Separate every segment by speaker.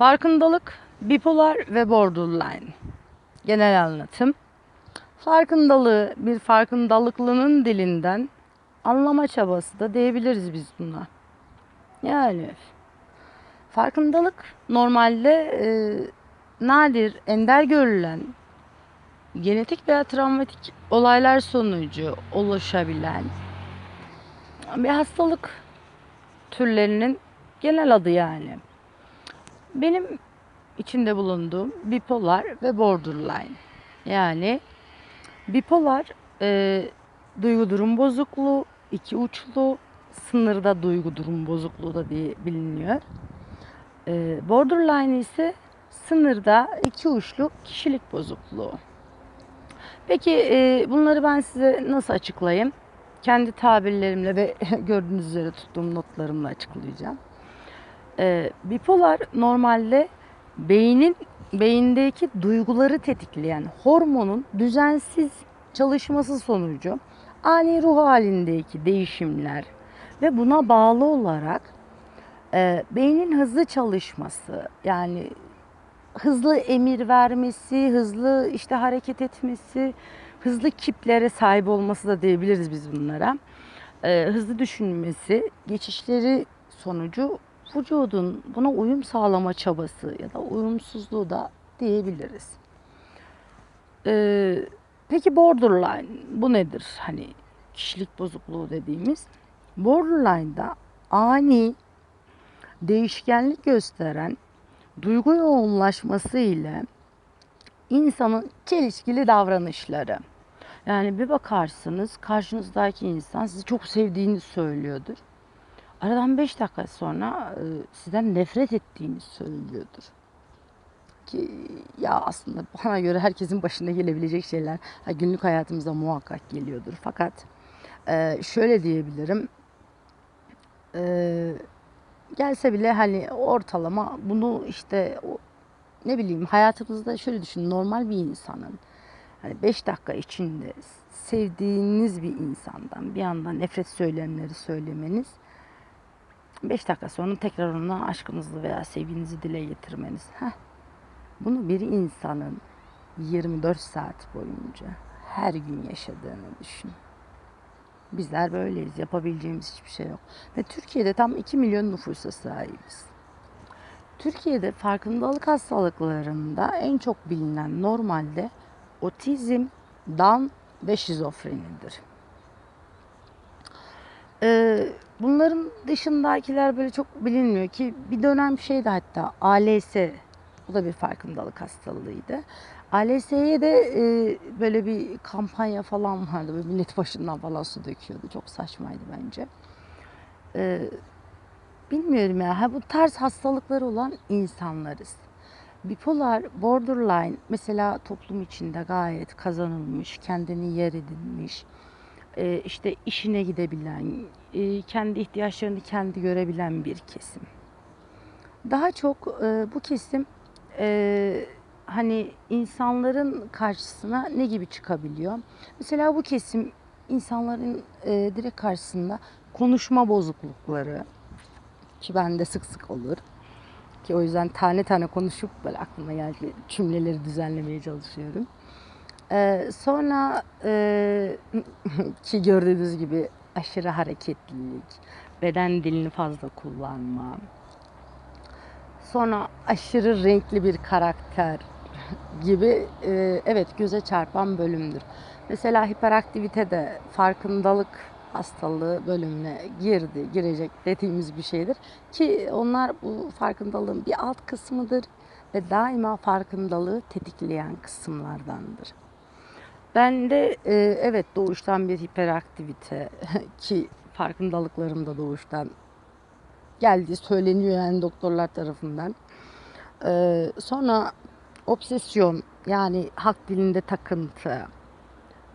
Speaker 1: Farkındalık, bipolar ve borderline. Genel anlatım. Farkındalığı bir farkındalıklının dilinden anlama çabası da diyebiliriz biz buna. Yani farkındalık normalde e, nadir, ender görülen genetik veya travmatik olaylar sonucu oluşabilen bir hastalık türlerinin genel adı yani. Benim içinde bulunduğum bipolar ve borderline. Yani bipolar e, duygu durum bozukluğu, iki uçlu, sınırda duygu durum bozukluğu da diye biliniyor. E, borderline ise sınırda iki uçlu kişilik bozukluğu. Peki e, bunları ben size nasıl açıklayayım? Kendi tabirlerimle ve gördüğünüz üzere tuttuğum notlarımla açıklayacağım. E, bipolar normalde beynin beyindeki duyguları tetikleyen hormonun düzensiz çalışması sonucu ani ruh halindeki değişimler ve buna bağlı olarak e, beynin hızlı çalışması yani hızlı emir vermesi, hızlı işte hareket etmesi, hızlı kiplere sahip olması da diyebiliriz biz bunlara. Ee, hızlı düşünmesi, geçişleri sonucu vücudun buna uyum sağlama çabası ya da uyumsuzluğu da diyebiliriz. Ee, peki borderline bu nedir? Hani kişilik bozukluğu dediğimiz. Borderline'da ani değişkenlik gösteren duygu yoğunlaşması ile insanın çelişkili davranışları. Yani bir bakarsınız karşınızdaki insan sizi çok sevdiğini söylüyordur. Aradan 5 dakika sonra e, sizden nefret ettiğini söylüyordur. Ki ya aslında bana göre herkesin başına gelebilecek şeyler günlük hayatımıza muhakkak geliyordur. Fakat e, şöyle diyebilirim. E, gelse bile hani ortalama bunu işte ne bileyim hayatımızda şöyle düşün normal bir insanın hani 5 dakika içinde sevdiğiniz bir insandan bir anda nefret söylemleri söylemeniz 5 dakika sonra tekrar ona aşkınızı veya sevginizi dile getirmeniz. Heh. Bunu bir insanın 24 saat boyunca her gün yaşadığını düşün. Bizler böyleyiz. Yapabileceğimiz hiçbir şey yok. Ve Türkiye'de tam 2 milyon nüfusa sahibiz. Türkiye'de farkındalık hastalıklarında en çok bilinen normalde otizm, Down ve şizofrenidir. Ee, bunların dışındakiler böyle çok bilinmiyor ki bir dönem şeydi hatta ALS o da bir farkındalık hastalığıydı. ALS'ye de e, böyle bir kampanya falan vardı. Böyle millet başından falan su döküyordu. Çok saçmaydı bence. E, bilmiyorum ya. Ha, bu tarz hastalıkları olan insanlarız. Bipolar, borderline mesela toplum içinde gayet kazanılmış, kendini yer edinmiş, e, işte işine gidebilen, e, kendi ihtiyaçlarını kendi görebilen bir kesim. Daha çok e, bu kesim e, hani insanların karşısına ne gibi çıkabiliyor? Mesela bu kesim insanların e, direkt karşısında konuşma bozuklukları ki bende sık sık olur. Ki o yüzden tane tane konuşup böyle aklıma geldi cümleleri düzenlemeye çalışıyorum. Ee, sonra e, ki gördüğünüz gibi aşırı hareketlilik, beden dilini fazla kullanma, sonra aşırı renkli bir karakter gibi e, evet göze çarpan bölümdür. Mesela hiperaktivite de farkındalık hastalığı bölümüne girdi, girecek dediğimiz bir şeydir. Ki onlar bu farkındalığın bir alt kısmıdır ve daima farkındalığı tetikleyen kısımlardandır. Ben de e, evet doğuştan bir hiperaktivite ki farkındalıklarım da doğuştan geldiği söyleniyor yani doktorlar tarafından. Ee, sonra obsesyon yani halk dilinde takıntı,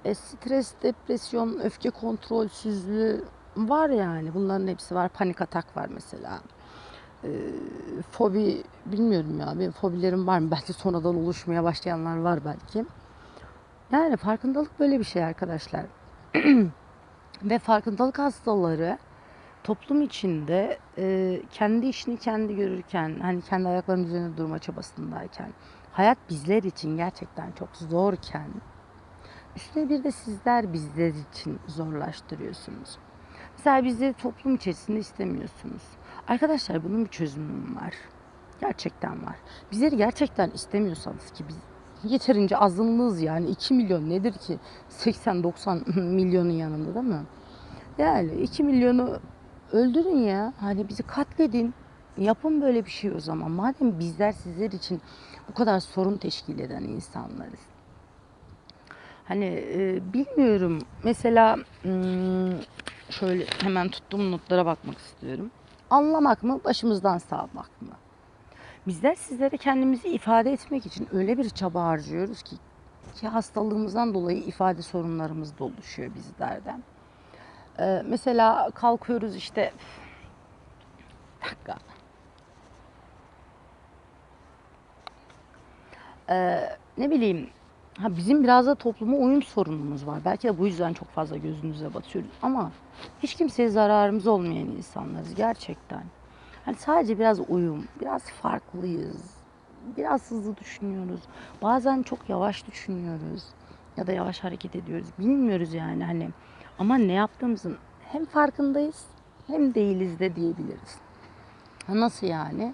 Speaker 1: e, stres, depresyon, öfke kontrolsüzlüğü var yani. Bunların hepsi var. Panik atak var mesela. E, fobi bilmiyorum ya. Benim fobilerim var mı? Belki sonradan oluşmaya başlayanlar var belki. Yani farkındalık böyle bir şey arkadaşlar. Ve farkındalık hastaları toplum içinde e, kendi işini kendi görürken, hani kendi ayaklarının üzerinde durma çabasındayken, hayat bizler için gerçekten çok zorken, üstüne bir de sizler bizler için zorlaştırıyorsunuz. Mesela bizleri toplum içerisinde istemiyorsunuz. Arkadaşlar bunun bir çözümü var. Gerçekten var. Bizleri gerçekten istemiyorsanız ki biz yeterince azınlığız yani 2 milyon nedir ki 80-90 milyonun yanında değil mi? Yani 2 milyonu öldürün ya. Hani bizi katledin. Yapın böyle bir şey o zaman. Madem bizler sizler için bu kadar sorun teşkil eden insanlarız. Hani e, bilmiyorum. Mesela hmm, şöyle hemen tuttuğum notlara bakmak istiyorum. Anlamak mı, başımızdan savmak mı? Bizler sizlere kendimizi ifade etmek için öyle bir çaba harcıyoruz ki ki hastalığımızdan dolayı ifade sorunlarımız da oluşuyor bizlerden. Ee, mesela kalkıyoruz işte dakika. Ee, ne bileyim ha bizim biraz da topluma uyum sorunumuz var. Belki de bu yüzden çok fazla gözünüze batıyoruz ama hiç kimseye zararımız olmayan insanlarız gerçekten. Hani sadece biraz uyum, biraz farklıyız. Biraz hızlı düşünüyoruz. Bazen çok yavaş düşünüyoruz ya da yavaş hareket ediyoruz. Bilmiyoruz yani hani. Ama ne yaptığımızın hem farkındayız hem değiliz de diyebiliriz. Ha, Nasıl yani?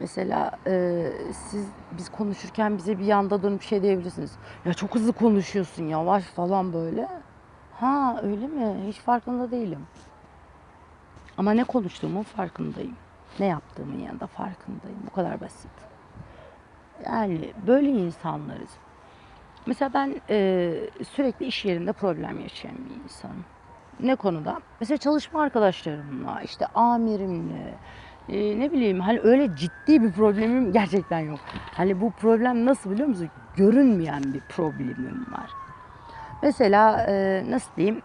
Speaker 1: Mesela e, siz biz konuşurken bize bir yanda dönüp şey diyebilirsiniz. Ya çok hızlı konuşuyorsun yavaş falan böyle. Ha öyle mi? Hiç farkında değilim. Ama ne konuştuğumun farkındayım. Ne yaptığımın yanında farkındayım. Bu kadar basit. Yani böyle insanlarız. Mesela ben e, sürekli iş yerinde problem yaşayan bir insanım. Ne konuda? Mesela çalışma arkadaşlarımla, işte amirimle, e, ne bileyim hani öyle ciddi bir problemim gerçekten yok. Hani bu problem nasıl biliyor musun? Görünmeyen bir problemim var. Mesela e, nasıl diyeyim?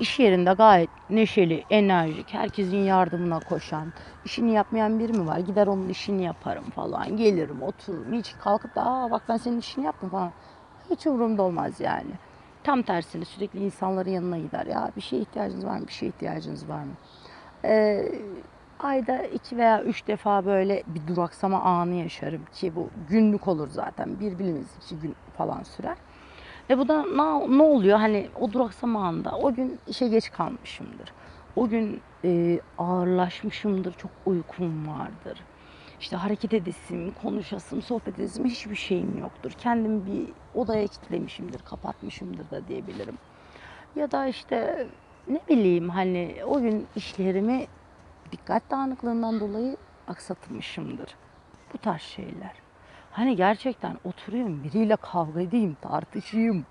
Speaker 1: İş yerinde gayet neşeli, enerjik, herkesin yardımına koşan, işini yapmayan biri mi var? Gider onun işini yaparım falan. Gelirim, otururum. Hiç kalkıp da aa bak ben senin işini yaptım falan. Hiç umurumda olmaz yani. Tam tersine sürekli insanların yanına gider. Ya bir şeye ihtiyacınız var mı? Bir şeye ihtiyacınız var mı? Ee, ayda iki veya üç defa böyle bir duraksama anı yaşarım ki bu günlük olur zaten. Bir bilmez iki gün falan sürer. Ve bu da ne, ne oluyor? Hani o duraksama anında o gün işe geç kalmışımdır. O gün e, ağırlaşmışımdır. Çok uykum vardır. İşte hareket edesim, konuşasım, sohbet edesim hiçbir şeyim yoktur. Kendimi bir odaya kilitlemişimdir, kapatmışımdır da diyebilirim. Ya da işte ne bileyim hani o gün işlerimi dikkat dağınıklığından dolayı aksatmışımdır. Bu tarz şeyler. Hani gerçekten oturayım biriyle kavga edeyim, tartışayım.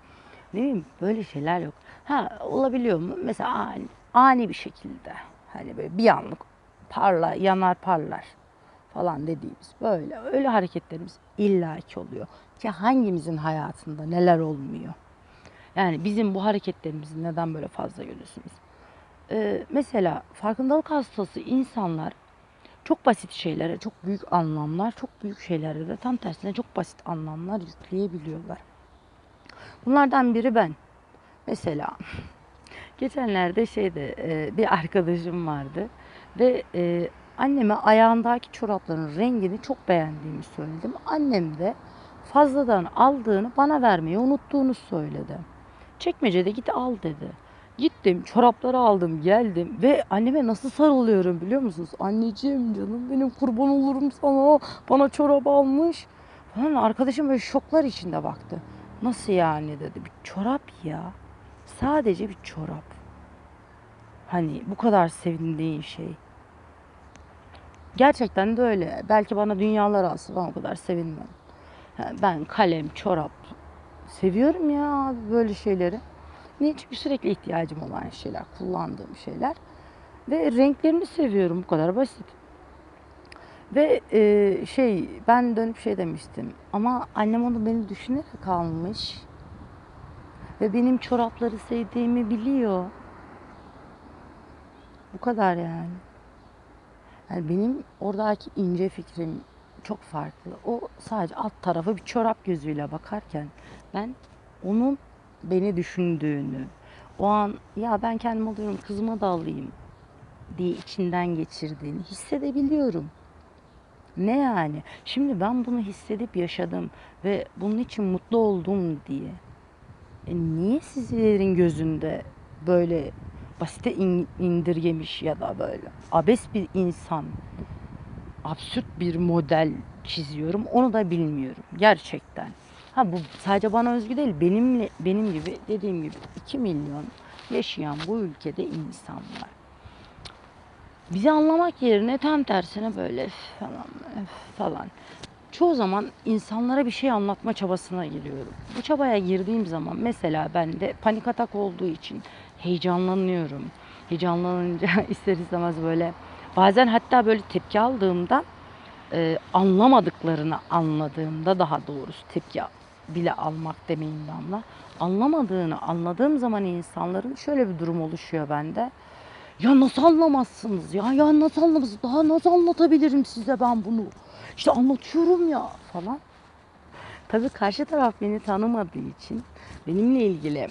Speaker 1: Ne bileyim böyle şeyler yok. Ha olabiliyor mu? Mesela ani, ani bir şekilde. Hani böyle bir anlık parla, yanar parlar falan dediğimiz böyle. Öyle hareketlerimiz illaki oluyor. Ki hangimizin hayatında neler olmuyor? Yani bizim bu hareketlerimizi neden böyle fazla görüyorsunuz? Ee, mesela farkındalık hastası insanlar çok basit şeylere çok büyük anlamlar, çok büyük şeylere de tam tersine çok basit anlamlar yükleyebiliyorlar. Bunlardan biri ben. Mesela geçenlerde şeyde e, bir arkadaşım vardı ve e, anneme ayağındaki çorapların rengini çok beğendiğimi söyledim. Annem de fazladan aldığını bana vermeyi unuttuğunu söyledi. Çekmecede git al dedi. Gittim çorapları aldım geldim ve anneme nasıl sarılıyorum biliyor musunuz? Anneciğim canım benim kurban olurum sana bana çorap almış. Falan arkadaşım böyle şoklar içinde baktı. Nasıl yani dedi bir çorap ya. Sadece bir çorap. Hani bu kadar sevindiğin şey. Gerçekten de öyle. Belki bana dünyalar alsa ben o kadar sevinmem. Ben kalem, çorap seviyorum ya böyle şeyleri. Niye? Çünkü sürekli ihtiyacım olan şeyler, kullandığım şeyler. Ve renklerini seviyorum. Bu kadar basit. Ve e, şey ben dönüp şey demiştim. Ama annem onu beni düşünerek almış. Ve benim çorapları sevdiğimi biliyor. Bu kadar yani. Yani benim oradaki ince fikrim çok farklı. O sadece alt tarafı bir çorap gözüyle bakarken ben onun beni düşündüğünü, o an ya ben kendim alıyorum kızıma da alayım diye içinden geçirdiğini hissedebiliyorum. Ne yani? Şimdi ben bunu hissedip yaşadım ve bunun için mutlu oldum diye. E niye sizlerin gözünde böyle basite in- indirgemiş ya da böyle abes bir insan, absürt bir model çiziyorum onu da bilmiyorum gerçekten. Ha bu sadece bana özgü değil. Benimle benim gibi dediğim gibi 2 milyon yaşayan bu ülkede insan var. Bizi anlamak yerine tam tersine böyle falan falan. Çoğu zaman insanlara bir şey anlatma çabasına giriyorum. Bu çabaya girdiğim zaman mesela ben de panik atak olduğu için heyecanlanıyorum. Heyecanlanınca ister istemez böyle bazen hatta böyle tepki aldığımda e, anlamadıklarını anladığımda daha doğrusu tepki bile almak demeyeyim damla. Anlamadığını anladığım zaman insanların şöyle bir durum oluşuyor bende. Ya nasıl anlamazsınız ya? Ya nasıl anlamazsınız? Daha nasıl anlatabilirim size ben bunu? İşte anlatıyorum ya falan. Tabii karşı taraf beni tanımadığı için benimle ilgili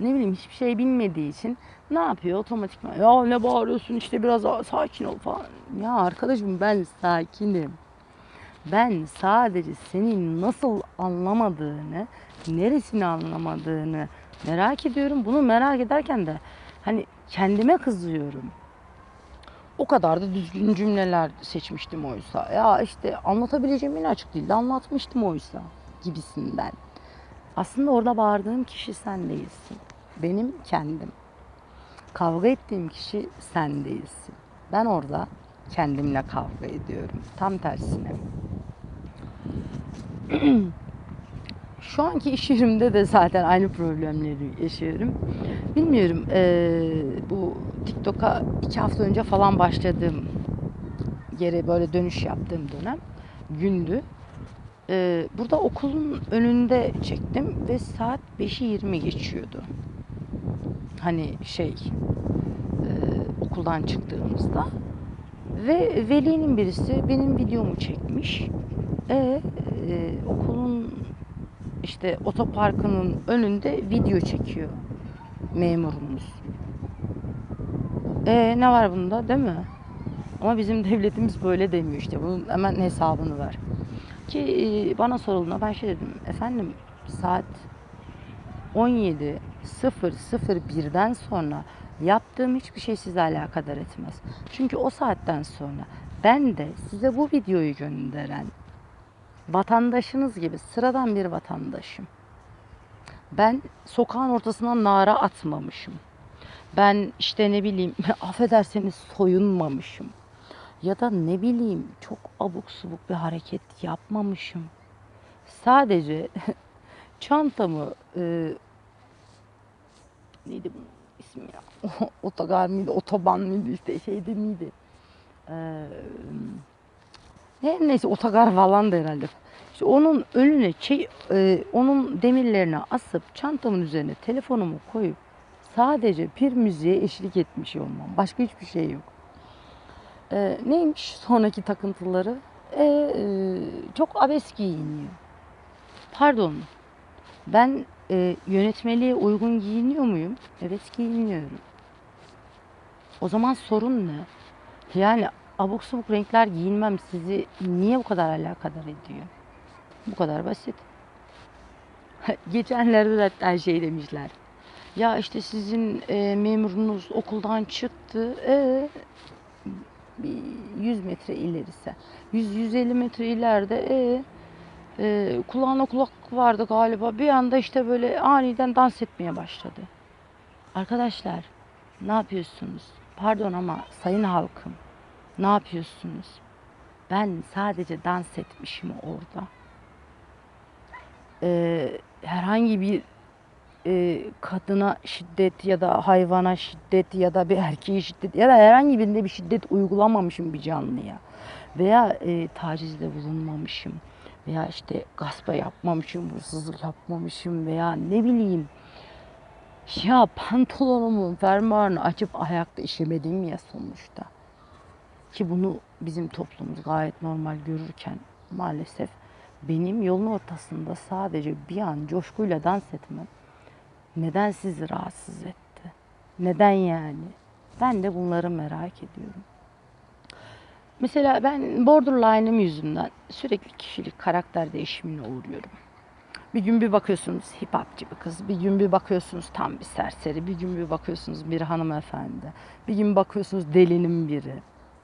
Speaker 1: ne bileyim hiçbir şey bilmediği için ne yapıyor otomatikman ya ne bağırıyorsun işte biraz sakin ol falan. Ya arkadaşım ben sakinim. Ben sadece senin nasıl anlamadığını, neresini anlamadığını merak ediyorum. Bunu merak ederken de hani kendime kızıyorum. O kadar da düzgün cümleler seçmiştim oysa. Ya işte anlatabileceğim en açık dilde anlatmıştım oysa gibisinden. Aslında orada bağırdığım kişi sen değilsin. Benim kendim. Kavga ettiğim kişi sen değilsin. Ben orada kendimle kavga ediyorum. Tam tersine. Şu anki iş yerimde de zaten aynı problemleri yaşıyorum. Bilmiyorum eee, bu TikTok'a iki hafta önce falan başladığım yere böyle dönüş yaptığım dönem gündü. Eee, burada okulun önünde çektim ve saat 5'i 20 geçiyordu. Hani şey eee, okuldan çıktığımızda ve velinin birisi benim videomu çekmiş. E, e, okulun işte otoparkının önünde video çekiyor memurumuz. E ne var bunda değil mi? Ama bizim devletimiz böyle demiyor işte. Bunun hemen hesabını ver. Ki e, bana sorulduğunda ben şey dedim. Efendim saat 17.001'den sonra yaptığım hiçbir şey sizi alakadar etmez. Çünkü o saatten sonra ben de size bu videoyu gönderen vatandaşınız gibi sıradan bir vatandaşım. Ben sokağın ortasına nara atmamışım. Ben işte ne bileyim affederseniz soyunmamışım. Ya da ne bileyim çok abuk subuk bir hareket yapmamışım. Sadece çantamı e, neydi bunun ismi ya? Otogar mıydı, otoban mıydı işte şeyde miydi? Ee, ne, neyse otogar falan da herhalde. İşte onun önüne şey, e, onun demirlerine asıp çantamın üzerine telefonumu koyup sadece bir müziğe eşlik etmiş olmam. Başka hiçbir şey yok. Ee, neymiş sonraki takıntıları? Ee, e, çok abes giyiniyor. Pardon. Ben e, yönetmeliğe uygun giyiniyor muyum? Evet giyiniyorum. O zaman sorun ne? Yani abuk subuk renkler giyinmem sizi niye bu kadar alakadar ediyor? Bu kadar basit. Geçenlerde de hatta şey demişler. Ya işte sizin e, memurunuz okuldan çıktı. E, bir 100 metre ilerisi. 100-150 metre ileride e, e, kulağına kulak vardı galiba. Bir anda işte böyle aniden dans etmeye başladı. Arkadaşlar ne yapıyorsunuz? Pardon ama sayın halkım ne yapıyorsunuz? Ben sadece dans etmişim orada. Ee, herhangi bir e, kadına şiddet ya da hayvana şiddet ya da bir erkeğe şiddet ya da herhangi birinde bir şiddet uygulamamışım bir canlıya. Veya e, tacizde bulunmamışım. Veya işte gaspa yapmamışım, hırsızlık yapmamışım veya ne bileyim ya pantolonumun fermuarını açıp ayakta işemedim ya sonuçta. Ki bunu bizim toplumumuz gayet normal görürken maalesef benim yolun ortasında sadece bir an coşkuyla dans etmem Neden sizi rahatsız etti? Neden yani? Ben de bunları merak ediyorum. Mesela ben borderline'ım yüzünden sürekli kişilik karakter değişimine uğruyorum. Bir gün bir bakıyorsunuz hip hopçı bir kız, bir gün bir bakıyorsunuz tam bir serseri, bir gün bir bakıyorsunuz bir hanımefendi, bir gün bakıyorsunuz delinin biri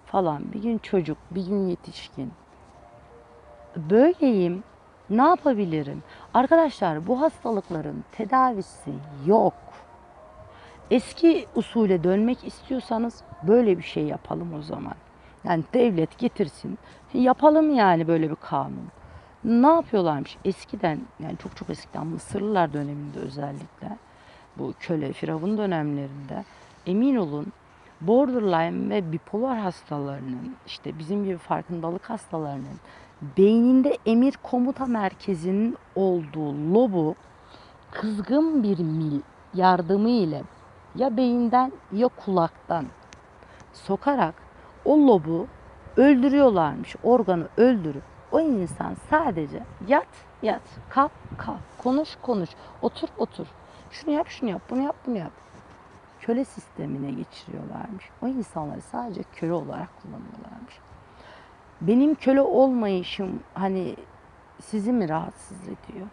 Speaker 1: falan, bir gün çocuk, bir gün yetişkin. Böyleyim. Ne yapabilirim? Arkadaşlar bu hastalıkların tedavisi yok. Eski usule dönmek istiyorsanız böyle bir şey yapalım o zaman. Yani devlet getirsin. Yapalım yani böyle bir kanun. Ne yapıyorlarmış? Eskiden yani çok çok eskiden Mısırlılar döneminde özellikle bu köle firavun dönemlerinde emin olun borderline ve bipolar hastalarının işte bizim gibi farkındalık hastalarının beyninde emir komuta merkezinin olduğu lobu kızgın bir mil yardımı ile ya beyinden ya kulaktan sokarak o lobu öldürüyorlarmış. Organı öldürüp o insan sadece yat yat, kalk kalk, konuş konuş, otur otur. Şunu yap şunu yap, bunu yap bunu yap. Köle sistemine geçiriyorlarmış. O insanları sadece köle olarak kullanıyorlarmış. Benim köle olmayışım hani sizi mi rahatsız ediyor?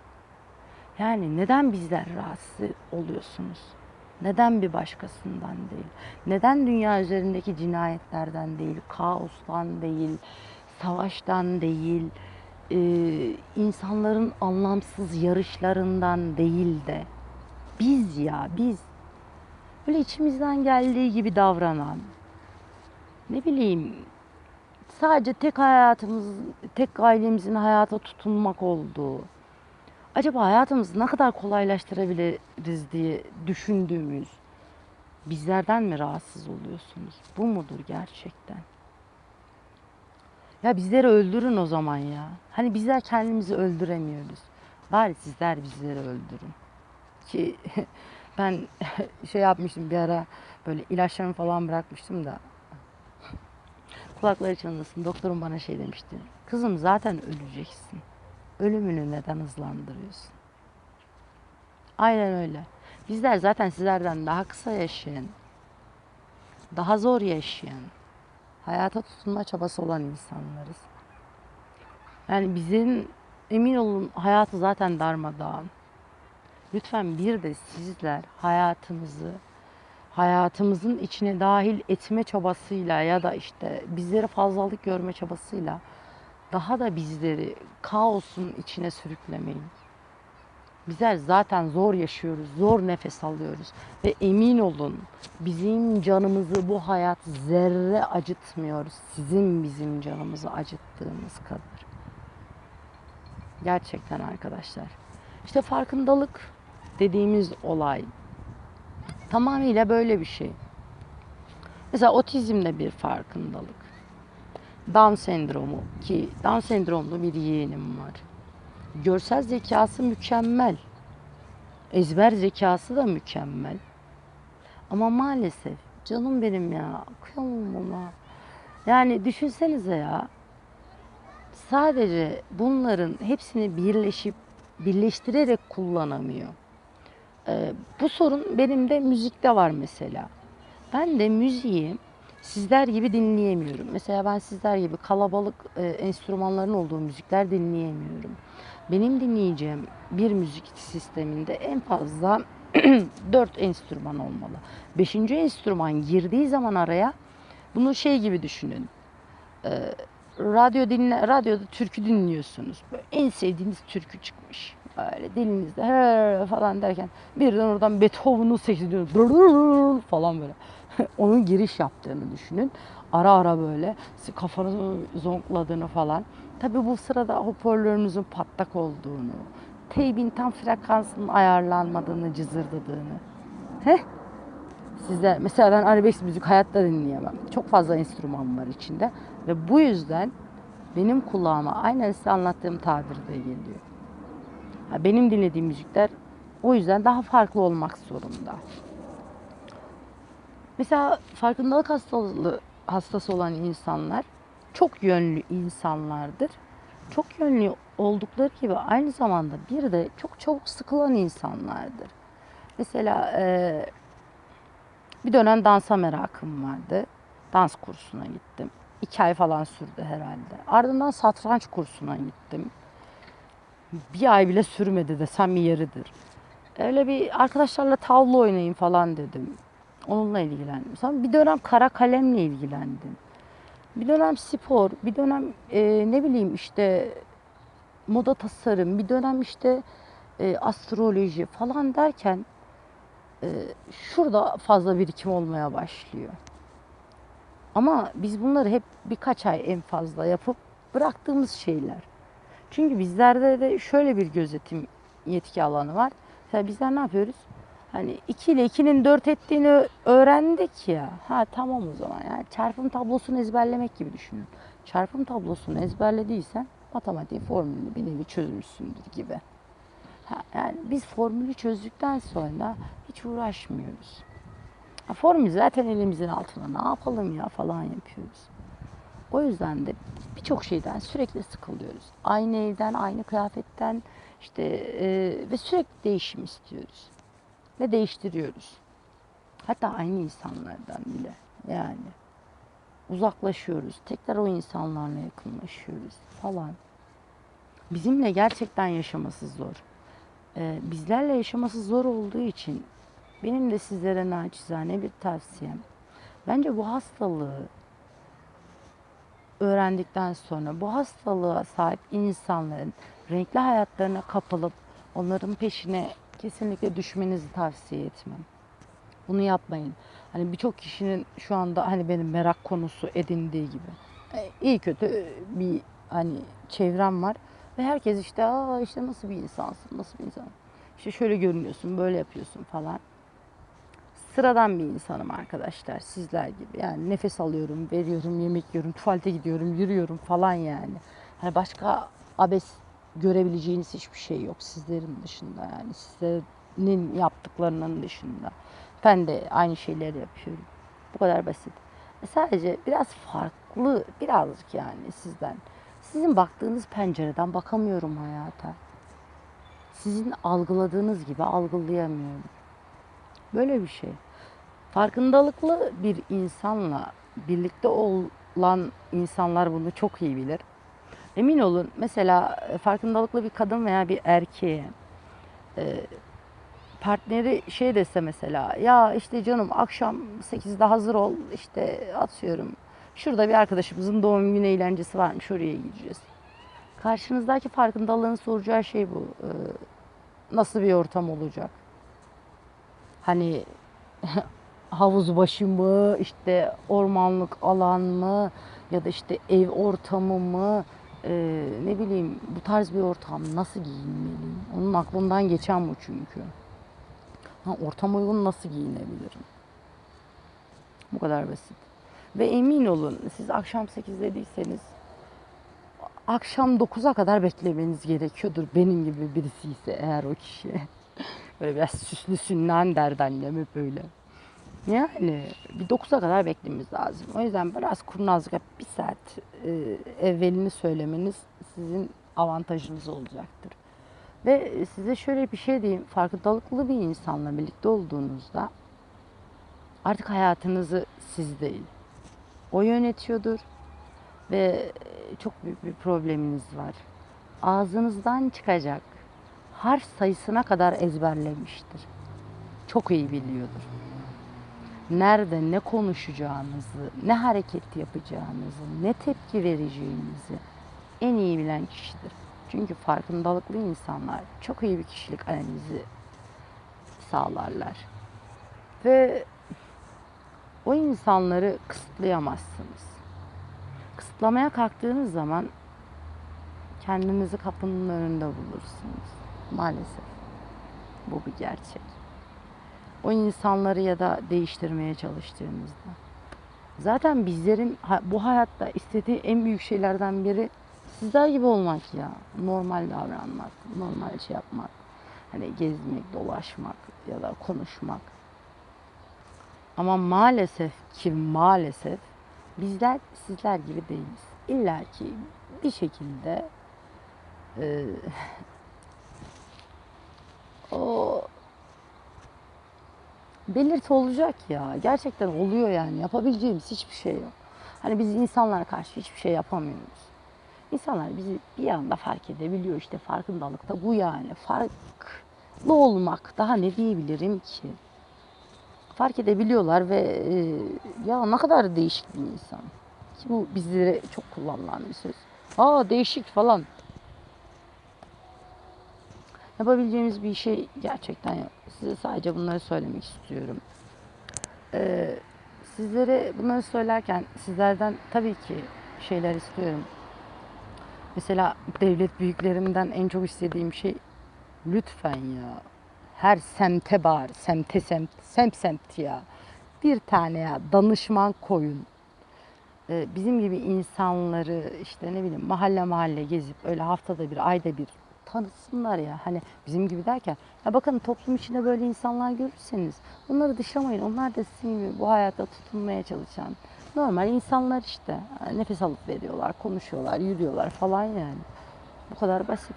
Speaker 1: Yani neden bizler rahatsız oluyorsunuz? Neden bir başkasından değil? Neden dünya üzerindeki cinayetlerden değil, kaostan değil, savaştan değil, insanların anlamsız yarışlarından değil de biz ya biz böyle içimizden geldiği gibi davranan ne bileyim sadece tek hayatımız, tek ailemizin hayata tutunmak olduğu acaba hayatımızı ne kadar kolaylaştırabiliriz diye düşündüğümüz bizlerden mi rahatsız oluyorsunuz? Bu mudur gerçekten? Ya bizleri öldürün o zaman ya. Hani bizler kendimizi öldüremiyoruz. Bari sizler bizleri öldürün. Ki ben şey yapmıştım bir ara böyle ilaçlarımı falan bırakmıştım da kulakları çınlasın. Doktorum bana şey demişti. Kızım zaten öleceksin. Ölümünü neden hızlandırıyorsun? Aynen öyle. Bizler zaten sizlerden daha kısa yaşayan, daha zor yaşayan, hayata tutunma çabası olan insanlarız. Yani bizim emin olun hayatı zaten darmadağın. Lütfen bir de sizler hayatınızı hayatımızın içine dahil etme çabasıyla ya da işte bizleri fazlalık görme çabasıyla daha da bizleri kaosun içine sürüklemeyin. Bizler zaten zor yaşıyoruz, zor nefes alıyoruz ve emin olun bizim canımızı bu hayat zerre acıtmıyor. Sizin bizim canımızı acıttığımız kadar. Gerçekten arkadaşlar. İşte farkındalık dediğimiz olay tamamıyla böyle bir şey. Mesela otizmde bir farkındalık. Down sendromu ki Down sendromlu bir yeğenim var. Görsel zekası mükemmel. Ezber zekası da mükemmel. Ama maalesef canım benim ya kıyamam ona. Yani düşünsenize ya sadece bunların hepsini birleşip birleştirerek kullanamıyor. Ee, bu sorun benim de müzikte var mesela. Ben de müziği sizler gibi dinleyemiyorum. Mesela ben sizler gibi kalabalık e, enstrümanların olduğu müzikler dinleyemiyorum. Benim dinleyeceğim bir müzik sisteminde en fazla dört enstrüman olmalı. Beşinci enstrüman girdiği zaman araya bunu şey gibi düşünün. Ee, radyo dinle, radyoda türkü dinliyorsunuz. Böyle en sevdiğiniz türkü çıkmış. Böyle dilinizde "He" falan derken birden oradan Beethoven'u seçiyor falan böyle. Onun giriş yaptığını düşünün. Ara ara böyle kafanızı zonkladığını falan. Tabi bu sırada hoparlörünüzün patlak olduğunu, teybin tam frekansının ayarlanmadığını, cızırdadığını. Heh. Size mesela ben arabesk müzik hayatta dinleyemem. Çok fazla enstrüman var içinde ve bu yüzden benim kulağıma aynen size anlattığım tabirde geliyor. Benim dinlediğim müzikler o yüzden daha farklı olmak zorunda. Mesela farkındalık hastalığı hastası olan insanlar çok yönlü insanlardır. Çok yönlü oldukları gibi aynı zamanda bir de çok çabuk sıkılan insanlardır. Mesela e, bir dönem dansa merakım vardı. Dans kursuna gittim. İki ay falan sürdü herhalde. Ardından satranç kursuna gittim. Bir ay bile sürmedi desem yeridir. Öyle bir arkadaşlarla tavla oynayayım falan dedim. Onunla ilgilendim. Sonra bir dönem kara kalemle ilgilendim. Bir dönem spor, bir dönem e, ne bileyim işte moda tasarım, bir dönem işte e, astroloji falan derken e, şurada fazla birikim olmaya başlıyor. Ama biz bunları hep birkaç ay en fazla yapıp bıraktığımız şeyler. Çünkü bizlerde de şöyle bir gözetim yetki alanı var. Mesela bizler ne yapıyoruz? Hani 2 ile 2'nin 4 ettiğini öğrendik ya. Ha tamam o zaman. Yani çarpım tablosunu ezberlemek gibi düşünün. Çarpım tablosunu ezberlediysen matematiğin formülünü bir nevi çözmüşsündür gibi. Ha, yani biz formülü çözdükten sonra hiç uğraşmıyoruz. Ha, formül zaten elimizin altında ne yapalım ya falan yapıyoruz. O yüzden de birçok şeyden sürekli sıkılıyoruz. Aynı evden, aynı kıyafetten işte e, ve sürekli değişim istiyoruz. Ve değiştiriyoruz. Hatta aynı insanlardan bile yani. Uzaklaşıyoruz. Tekrar o insanlarla yakınlaşıyoruz falan. Bizimle gerçekten yaşaması zor. Ee, bizlerle yaşaması zor olduğu için benim de sizlere naçizane bir tavsiyem. Bence bu hastalığı öğrendikten sonra bu hastalığa sahip insanların renkli hayatlarına kapılıp onların peşine kesinlikle düşmenizi tavsiye etmem. Bunu yapmayın. Hani birçok kişinin şu anda hani benim merak konusu edindiği gibi. E, iyi kötü bir hani çevrem var ve herkes işte aa işte nasıl bir insansın, nasıl bir insan. İşte şöyle görünüyorsun, böyle yapıyorsun falan. Sıradan bir insanım arkadaşlar sizler gibi. Yani nefes alıyorum, veriyorum, yemek yiyorum, tuvalete gidiyorum, yürüyorum falan yani. Hani başka abes görebileceğiniz hiçbir şey yok sizlerin dışında yani sizlerin yaptıklarının dışında. Ben de aynı şeyleri yapıyorum. Bu kadar basit. E sadece biraz farklı birazcık yani sizden. Sizin baktığınız pencereden bakamıyorum hayata. Sizin algıladığınız gibi algılayamıyorum. Böyle bir şey. Farkındalıklı bir insanla birlikte olan insanlar bunu çok iyi bilir. Emin olun mesela e, farkındalıklı bir kadın veya bir erkeğe e, partneri şey dese mesela ya işte canım akşam 8'de hazır ol işte atıyorum şurada bir arkadaşımızın doğum günü eğlencesi varmış oraya gideceğiz. Karşınızdaki farkındalığın soracağı şey bu. E, nasıl bir ortam olacak? Hani havuz başı mı, işte ormanlık alan mı ya da işte ev ortamı mı, ee, ne bileyim bu tarz bir ortam nasıl giyinmeliyim? Onun aklından geçen bu çünkü. Ha, ortam uygun nasıl giyinebilirim? Bu kadar basit. Ve emin olun siz akşam 8 dediyseniz akşam 9'a kadar beklemeniz gerekiyordur benim gibi birisi ise eğer o kişi. Böyle biraz süslüsünden derdi annem hep öyle. Yani bir 9'a kadar beklememiz lazım. O yüzden biraz kurnazlık bir saat e, evvelini söylemeniz sizin avantajınız olacaktır. Ve size şöyle bir şey diyeyim. Farkındalıklı bir insanla birlikte olduğunuzda artık hayatınızı siz değil. O yönetiyordur ve çok büyük bir probleminiz var. Ağzınızdan çıkacak harf sayısına kadar ezberlemiştir. Çok iyi biliyordur nerede ne konuşacağınızı, ne hareket yapacağınızı, ne tepki vereceğinizi en iyi bilen kişidir. Çünkü farkındalıklı insanlar çok iyi bir kişilik analizi sağlarlar. Ve o insanları kısıtlayamazsınız. Kısıtlamaya kalktığınız zaman kendinizi kapının önünde bulursunuz. Maalesef. Bu bir gerçek o insanları ya da değiştirmeye çalıştığımızda. Zaten bizlerin bu hayatta istediği en büyük şeylerden biri sizler gibi olmak ya. Normal davranmak, normal şey yapmak. Hani gezmek, dolaşmak ya da konuşmak. Ama maalesef ki maalesef bizler sizler gibi değiliz. İlla ki bir şekilde e, o belirti olacak ya. Gerçekten oluyor yani. Yapabileceğimiz hiçbir şey yok. Hani biz insanlara karşı hiçbir şey yapamıyoruz. İnsanlar bizi bir anda fark edebiliyor işte farkındalıkta bu yani. Farklı olmak daha ne diyebilirim ki? Fark edebiliyorlar ve e, ya ne kadar değişik bir insan. Ki bu bizlere çok kullanılan bir söz. Aa değişik falan. Yapabileceğimiz bir şey gerçekten yok. Size sadece bunları söylemek istiyorum. Ee, sizlere bunları söylerken sizlerden tabii ki şeyler istiyorum. Mesela devlet büyüklerimden en çok istediğim şey lütfen ya her semte bağır, semte semt, semt semt ya. Bir tane ya danışman koyun. Ee, bizim gibi insanları işte ne bileyim mahalle mahalle gezip öyle haftada bir, ayda bir tanısınlar ya. Hani bizim gibi derken ya bakın toplum içinde böyle insanlar görürseniz onları dışlamayın. Onlar da sizin gibi bu hayatta tutunmaya çalışan normal insanlar işte. Nefes alıp veriyorlar, konuşuyorlar, yürüyorlar falan yani. Bu kadar basit.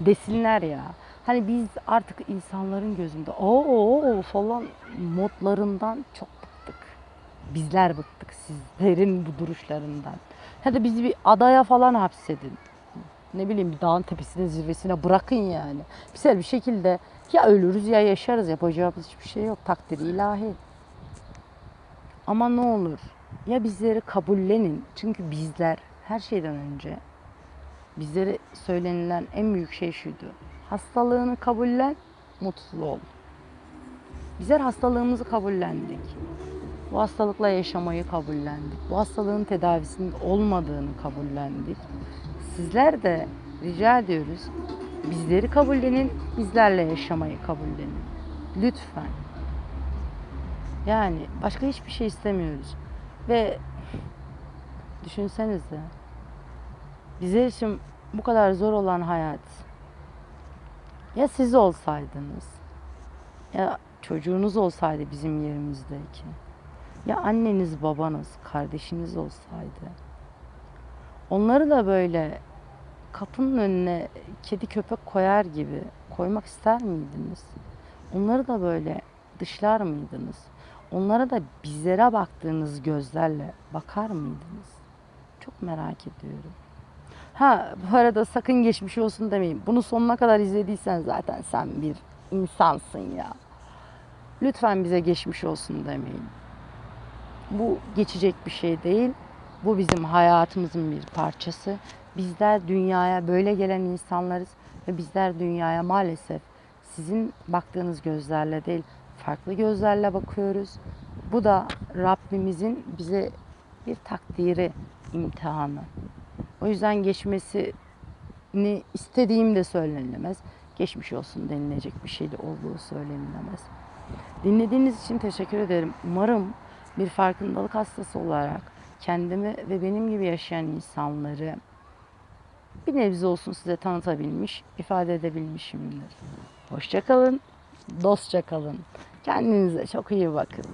Speaker 1: Desinler ya. Hani biz artık insanların gözünde o falan modlarından çok bıktık. Bizler bıktık sizlerin bu duruşlarından. Hadi bizi bir adaya falan hapsedin. Ne bileyim bir dağın tepesine zirvesine bırakın yani. Güzel bir şekilde ya ölürüz ya yaşarız yapacağımız hiçbir şey yok takdiri ilahi. Ama ne olur ya bizleri kabullenin. Çünkü bizler her şeyden önce bizlere söylenilen en büyük şey şuydu. Hastalığını kabullen, mutlu ol. Bizler hastalığımızı kabullendik. Bu hastalıkla yaşamayı kabullendik. Bu hastalığın tedavisinin olmadığını kabullendik. Sizler de rica ediyoruz. Bizleri kabullenin, bizlerle yaşamayı kabullenin. Lütfen. Yani başka hiçbir şey istemiyoruz. Ve düşünsenize. Bizler için bu kadar zor olan hayat. Ya siz olsaydınız. Ya çocuğunuz olsaydı bizim yerimizdeki. Ya anneniz, babanız, kardeşiniz olsaydı. Onları da böyle kapının önüne kedi köpek koyar gibi koymak ister miydiniz? Onları da böyle dışlar mıydınız? Onlara da bizlere baktığınız gözlerle bakar mıydınız? Çok merak ediyorum. Ha bu arada sakın geçmiş olsun demeyin. Bunu sonuna kadar izlediysen zaten sen bir insansın ya. Lütfen bize geçmiş olsun demeyin. Bu geçecek bir şey değil. Bu bizim hayatımızın bir parçası. Bizler dünyaya böyle gelen insanlarız ve bizler dünyaya maalesef sizin baktığınız gözlerle değil, farklı gözlerle bakıyoruz. Bu da Rabbimizin bize bir takdiri, imtihanı. O yüzden geçmesini istediğim de söylenilemez. Geçmiş olsun denilecek bir şey de olduğu söylenilemez. Dinlediğiniz için teşekkür ederim. Umarım bir farkındalık hastası olarak kendimi ve benim gibi yaşayan insanları bir nebze olsun size tanıtabilmiş, ifade edebilmişimdir. Hoşça kalın, dostça kalın. Kendinize çok iyi bakın.